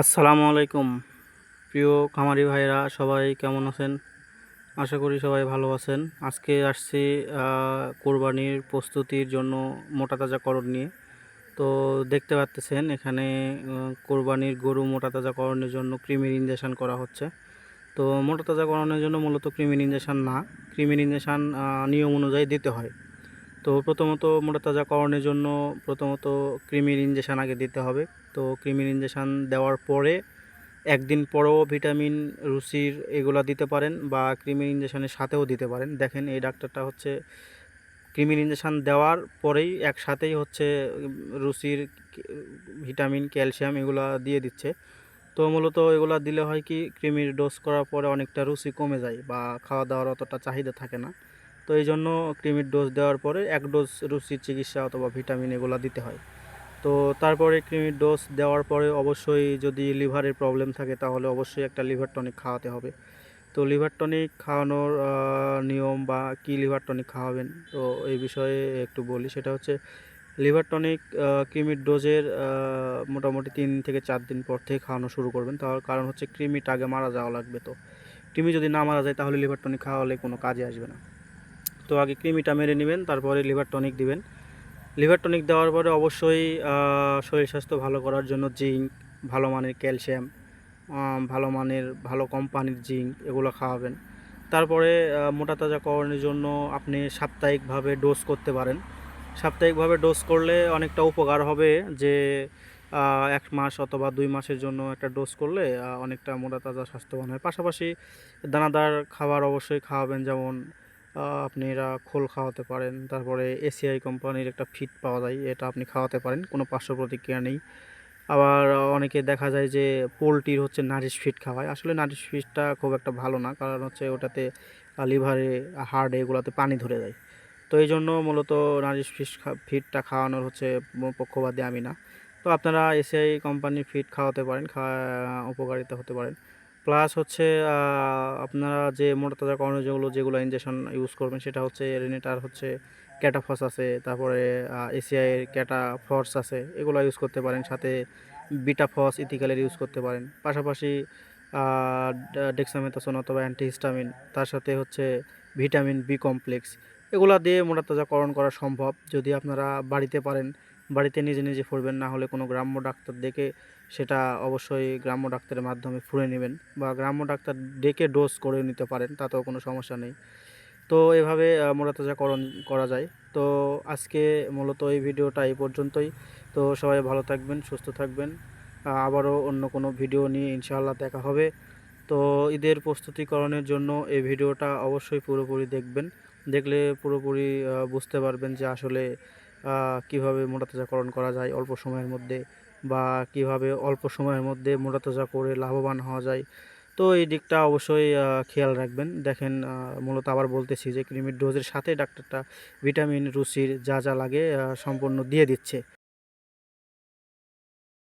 আসসালামু আলাইকুম। প্রিয় খামারি ভাইরা সবাই কেমন আছেন? আশা করি সবাই ভালো আছেন। আজকে আসছি কোরবানির প্রস্তুতির জন্য মোটা তাজাকরণ নিয়ে। তো দেখতে পাচ্তেছেন, এখানে কোরবানির গরু মোটা তাজাকরণের জন্য কৃমির ইঞ্জেকশন করা হচ্ছে। তো মোটা তাজাকরণের জন্য মূলত কৃমির ইঞ্জেকশন না। কৃমির ইঞ্জেকশন নিয়ম অনুযায়ী দিতে হয়। তো প্রথমত মোটা তাজাকরণের জন্য প্রথমত কৃমির ইঞ্জেকশন আগে দিতে হবে। তো কৃমির ইঞ্জেকশান দেওয়ার পরে একদিন পরেও ভিটামিন রুচির এগুলো দিতে পারেন বা কৃমির ইঞ্জেকশনের সাথেও দিতে পারেন। দেখেন এই ডাক্তারটা হচ্ছে কৃমির ইঞ্জেকশন দেওয়ার পরেই একসাথেই হচ্ছে রুচির ভিটামিন ক্যালসিয়াম এগুলা দিয়ে দিচ্ছে। তো মূলত এগুলো দিলে হয় কি কৃমির ডোজ করার পরে অনেকটা রুচি কমে যায় বা খাওয়া দাওয়ার অতটা চাহিদা থাকে না। তো এই জন্য ক্রিমির ডোজ দেওয়ার পরে এক ডোজ রুচির চিকিৎসা অথবা ভিটামিন এগুলো দিতে হয়। তো তারপরে ক্রিমির ডোজ দেওয়ার পরে অবশ্যই যদি লিভারের প্রবলেম থাকে তাহলে অবশ্যই একটা লিভার টনিক খাওয়াতে হবে। তো লিভার টনিক খাওয়ানোর নিয়ম বা কি লিভার টনিক খাওয়াবেন, তো এই বিষয়ে একটু বলি। সেটা হচ্ছে লিভার টনিক কৃমির ডোজের মোটামুটি তিন থেকে চার দিন পর থেকে খাওয়ানো শুরু করবেন। তার কারণ হচ্ছে ক্রিমিটা আগে মারা যাওয়া লাগবে তো। ক্রিমি যদি না মারা যায় তাহলে লিভার টনিক খাওয়ালে কোনো কাজে আসবে না। তো আগে কৃমিটা মেরে নেবেন, তারপরে লিভার টনিক দিবেন। লিভার টনিক দেওয়ার পরে অবশ্যই শরীর স্বাস্থ্য ভালো করার জন্য জিঙ্ক, ভালো মানের ক্যালসিয়াম ভালো মানের, ভালো কোম্পানির জিঙ্ক এগুলো খাওয়াবেন। তারপরে মোটা তাজাকরণের জন্য আপনি সাপ্তাহিকভাবে ডোজ করতে পারেন। সাপ্তাহিকভাবে ডোজ করলে অনেকটা উপকার হবে যে এক মাস অথবা দুই মাসের জন্য একটা ডোজ করলে অনেকটা মোটা তাজা স্বাস্থ্যবান হয়। পাশাপাশি দানাদার খাবার অবশ্যই খাওয়াবেন, যেমন আহ, আপনি এরা খোল খাওয়াতে পারেন। তারপরে এসিআই কোম্পানির একটা ফিট পাওয়া যায় এটা আপনি খাওয়াতে পারেন কোনো পার্শ্ব প্রতিক্রিয়া নেই। আবার অনেকে দেখা যায় যে পোলট্রির হচ্ছে নারিশ ফিট খাওয়ায়। আসলে নারিশ ফিটটা খুব একটা ভালো না কারণ হচ্ছে ওটাতে লিভারে হার্টে এগুলোতে পানি ধরে যায়। তো এই জন্য মূলত নারিশ ফিস ফিটটা খাওয়ানোর হচ্ছে পক্ষপাতী আমি না। তো আপনারা এসিআই কোম্পানির ফিট খাওয়াতে পারেন খাওয়া উপকারিতা হতে পারেন। প্লাস হচ্ছে আপনারা যে মোটা তাজা কর্ণ যেগুলো যেগুলো ইঞ্জেকশন ইউজ করবেন, সেটা হচ্ছে রেনেটার হচ্ছে ক্যাটাফস আছে, তারপরে এসিআইয়ের ক্যাটা ফর্স আছে, এগুলো ইউজ করতে পারেন। সাথে বিটা ফস ইথিক্যালের ইউজ করতে পারেন। পাশাপাশি ডেক্সামেথাসোন অথবা অ্যান্টিহিস্টামিন তার সাথে হচ্ছে ভিটামিন বি কমপ্লেক্স এগুলা দিয়ে মোটা তাজাকরণ করা সম্ভব। যদি আপনারা বাড়িতে পারেন বাড়িতে নিজে নিজে ফুরবেন না হলে কোনো গ্রাম্য ডাক্তার দেখে সেটা অবশ্যই গ্রাম্য ডাক্তারের মাধ্যমে ফুরে নেবেন বা গ্রাম্য ডাক্তার ডেকে ডোজ করে নিতে পারেন তাতেও কোনো সমস্যা নেই। তো এভাবে আহ, মোটা তাজাকরণ করা যায়। তো আজকে মূলত এই ভিডিওটা এই পর্যন্তই। তো সবাই ভালো থাকবেন সুস্থ থাকবেন। আবারও অন্য কোনো ভিডিও নিয়ে ইনশাআল্লাহ দেখা হবে। তো ঈদের প্রস্তুতিকরণের জন্য এই ভিডিওটা অবশ্যই পুরোপুরি দেখবেন। দেখলে পুরোপুরি বুঝতে পারবেন যে আসলে কীভাবে মোটা তাজাকরণ করা যায় অল্প সময়ের মধ্যে বা কীভাবে অল্প সময়ের মধ্যে মোটা তাজা করে লাভবান হওয়া যায়? তো এই দিকটা অবশ্যই খেয়াল রাখবেন। দেখেন মূলত আবার বলতেছি যে, ক্রিমির ডোজের সাথে ডাক্তারটা ভিটামিন রুচির যা যা লাগে সম্পূর্ণ দিয়ে দিচ্ছে।